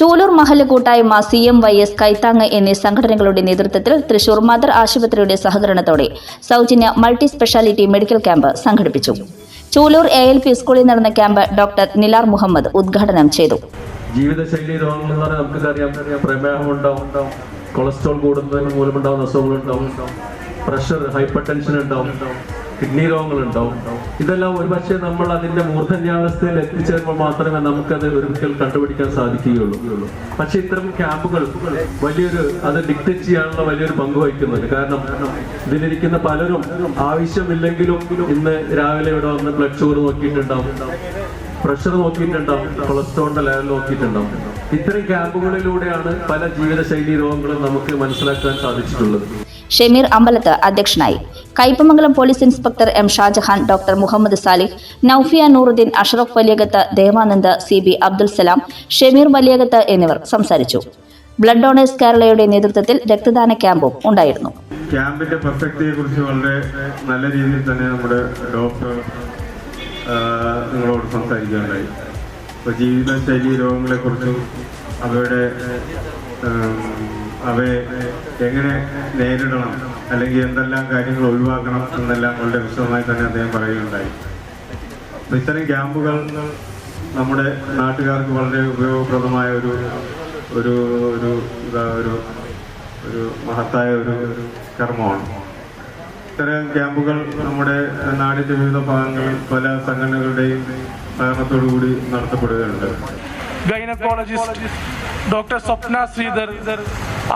ചൂലൂർ മഹൽ കൂട്ടായ്മ C M Y S കൈത്താങ് എന്നീ സംഘടനകളുടെ നേതൃത്വത്തിൽ തൃശൂർ മദർ ആശുപത്രിയുടെ സഹകരണത്തോടെ സൗജന്യ മൾട്ടി സ്പെഷ്യാലിറ്റി മെഡിക്കൽ ക്യാമ്പ് സംഘടിപ്പിച്ചു. ചൂലൂർ എ എൽ പി സ്കൂളിൽ നടന്ന ക്യാമ്പ് ഡോക്ടർ നിലാർ മുഹമ്മദ് ഉദ്ഘാടനം ചെയ്തു. ജീവിതശൈലി രോഗങ്ങൾ കൊളസ്ട്രോൾ കൂടുന്നതിന് മൂലമുണ്ടാവുന്ന അസുഖങ്ങളുണ്ടാവും. പ്രഷർ ഹൈപ്പർ ടെൻഷൻ ഉണ്ടാവും. കിഡ്നി രോഗങ്ങൾ ഉണ്ടാവും ഇതെല്ലാം ഒരുപക്ഷെ നമ്മൾ അതിന്റെ മൂർധന്യാവസ്ഥയിൽ എത്തിച്ചേരുമ്പോൾ മാത്രമേ നമുക്കത് ഒരിക്കൽ കണ്ടുപിടിക്കാൻ സാധിക്കുകയുള്ളൂ. പക്ഷെ ഇത്തരം ക്യാമ്പുകൾ വലിയൊരു അത് ഡിക്റ്റേറ്റ് ചെയ്യാനുള്ള വലിയൊരു പങ്ക് വഹിക്കുന്നുണ്ട്. കാരണം ഇതിലിരിക്കുന്ന പലരും ആവശ്യമില്ലെങ്കിലും ഇന്ന് രാവിലെ ഇവിടെ വന്ന് ബ്ലഡ് ഷുഗർ നോക്കിയിട്ടുണ്ടാവും. പ്രഷർ നോക്കിയിട്ടുണ്ടാവും. കൊളസ്ട്രോളിന്റെ ലെവൽ നോക്കിയിട്ടുണ്ടാവും. ഇത്തരം ക്യാമ്പുകളിലൂടെയാണ് പല ജീവിതശൈലി രോഗങ്ങളും നമുക്ക് മനസ്സിലാക്കാൻ സാധിച്ചിട്ടുള്ളത്. ഷെമീർ അമ്പലത്ത് അധ്യക്ഷനായി. Kaipamangalam police inspector M Shajahan doctor Muhammad Salih Naufiya Nooruddin Ashraf Valiyakath Devanand C B Abdul Salam Shemeer Valiyakath എന്നിവർ സംസാരിച്ചു. ബ്ലഡ് ഡോണേഴ്സ് കേരളയുടെ നേതൃത്വത്തിൽ രക്തദാന ക്യാമ്പും ഉണ്ടായിരുന്നു. ക്യാമ്പിന്റെ പ്രസക്തിയെ കുറിച്ച് വളരെ നല്ല രീതിയിൽ തന്നെ നമ്മുടെ ഡോക്ടർ നിങ്ങളോട് സംസാരിക്കുകയുണ്ടായി ഇപ്പോൾ ജീവിതശൈലി രോഗങ്ങളെക്കുറിച്ചും അവയുടെ അവയെ എങ്ങനെ നേരിടണം അല്ലെങ്കിൽ എന്തെല്ലാം കാര്യങ്ങൾ ഒഴിവാക്കണം എന്നെല്ലാം വളരെ വിശദമായി തന്നെ അദ്ദേഹം പറയുകയുണ്ടായി. അപ്പൊ ഇത്തരം ക്യാമ്പുകൾ നമ്മുടെ നാട്ടുകാർക്ക് വളരെ ഉപയോഗപ്രദമായ ഒരു ഒരു ഒരു ഒരു ഒരു മഹത്തായ ഒരു കർമ്മമാണ്. ഇത്തരം ക്യാമ്പുകൾ നമ്മുടെ നാടിന്റെ വിവിധ ഭാഗങ്ങളിൽ പല സംഘടനകളുടെയും സഹകരണത്തോടുകൂടി നടത്തപ്പെടുകയുണ്ട്. ഗൈനക്കോളജിസ്റ്റ് ഡോക്ടർ സ്വപ്ന ശ്രീധർ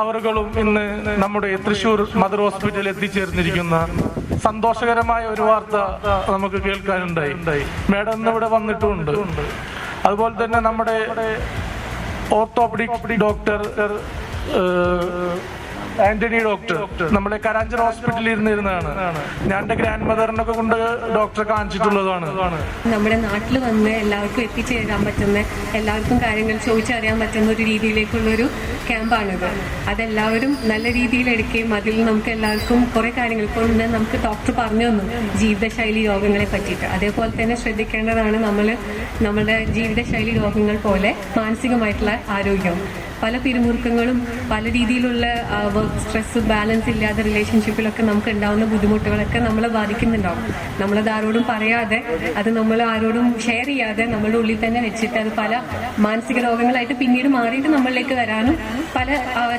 അവറുകളും ഇന്ന് നമ്മുടെ തൃശൂർ മദർ ഹോസ്പിറ്റലിൽ എത്തിച്ചേർന്നിരിക്കുന്ന സന്തോഷകരമായ ഒരു വാർത്ത നമുക്ക് കേൾക്കാനുണ്ടായി. മേഡം ഇന്ന് ഇവിടെ വന്നിട്ടുമുണ്ട് അതുപോലെ തന്നെ നമ്മുടെ ഓർത്തോപഡിക് ഡോക്ടർ ആന്റണി ഡോക്ടർ. നമ്മുടെ കരാഞ്ചർ ഹോസ്പിറ്റലിൽ ഇരുന്നിരുന്നതാണ്. ഞാൻ എന്റെ ഗ്രാൻഡ് മദറിനൊക്കെ കൊണ്ട് ഡോക്ടറെ കാണിച്ചിട്ടുള്ളതാണ്. നമ്മുടെ നാട്ടിൽ വന്ന് എല്ലാവർക്കും എത്തിച്ചേരാൻ പറ്റുന്ന എല്ലാവർക്കും കാര്യങ്ങൾ ചോദിച്ചറിയാൻ പറ്റുന്ന ഒരു രീതിയിലേക്കുള്ള രീതിയിലേക്കുള്ളൊരു ക്യാമ്പാണിത്. അതെല്ലാവരും നല്ല രീതിയിൽ എടുക്കുകയും അതിൽ നമുക്ക് എല്ലാവർക്കും കുറെ കാര്യങ്ങൾ ഇപ്പോൾ നമുക്ക് ഡോക്ടർ പറഞ്ഞു തന്നു. ജീവിതശൈലി രോഗങ്ങളെ പറ്റിയിട്ട്. അതേപോലെ തന്നെ ശ്രദ്ധിക്കേണ്ടതാണ് നമ്മൾ നമ്മുടെ ജീവിതശൈലി രോഗങ്ങൾ പോലെ മാനസികമായിട്ടുള്ള ആരോഗ്യം. പല പിരിമുറുക്കങ്ങളും പല രീതിയിലുള്ള വർക്ക് സ്ട്രെസ് ബാലൻസ് ഇല്ലാതെ റിലേഷൻഷിപ്പിലൊക്കെ നമുക്ക് ഉണ്ടാവുന്ന ബുദ്ധിമുട്ടുകളൊക്കെ നമ്മളെ ബാധിക്കുന്നുണ്ടാവും. നമ്മളത് ആരോടും പറയാതെ അത് നമ്മൾ ആരോടും ഷെയർ ചെയ്യാതെ നമ്മളുടെ ഉള്ളിൽ തന്നെ വെച്ചിട്ട് അത് പല മാനസിക രോഗങ്ങളായിട്ട് പിന്നീട് മാറിയിട്ട് നമ്മളിലേക്ക് വരാനും പല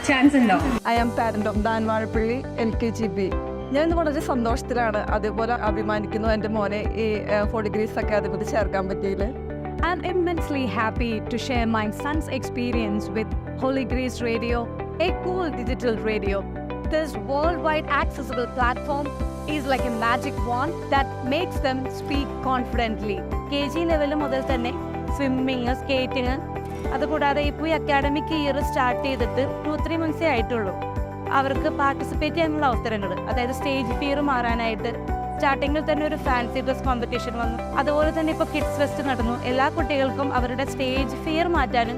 ചാൻസ് ഉണ്ടാവും. I am parent of Dhan Vazhappally L K G B ഞാൻ ഇന്ന് വളരെ സന്തോഷത്തിലാണ് അതേപോലെ അഭിമാനിക്കുന്നു എന്റെ മോനെ ഈ ഫോർ ഡിഗ്രീസ് അക്കാദമിയിൽ ചേർക്കാൻ പറ്റിയില്ല I'm immensely happy to share my son's experience with Holy Grace Radio, a cool digital radio. This worldwide accessible platform is like a magic wand that makes them speak confidently. K G level മുതൽ തന്നെ swimming skating അതുകൂടാതെ ഇപ്പോൾ ഈ academic year start ചെയ്തിട്ട് two three മന്ത്സേ ആയിട്ടുള്ളൂ അവർക്ക് participate ചെയ്യാനുള്ള അവസരങ്ങൾ അതായത് സ്റ്റേജ് ഫിയർ മാറാനായിട്ട് സ്റ്റാർട്ടിങ്ങിൽ തന്നെ ഒരു ഫാൻസി ഡ്രസ് കോമ്പറ്റീഷൻ വന്നു അതുപോലെ തന്നെ ഇപ്പോൾ കിഡ്സ് ഫെസ്റ്റ് നടന്നു എല്ലാ കുട്ടികൾക്കും അവരുടെ സ്റ്റേജ് ഫിയർ മാറ്റാനും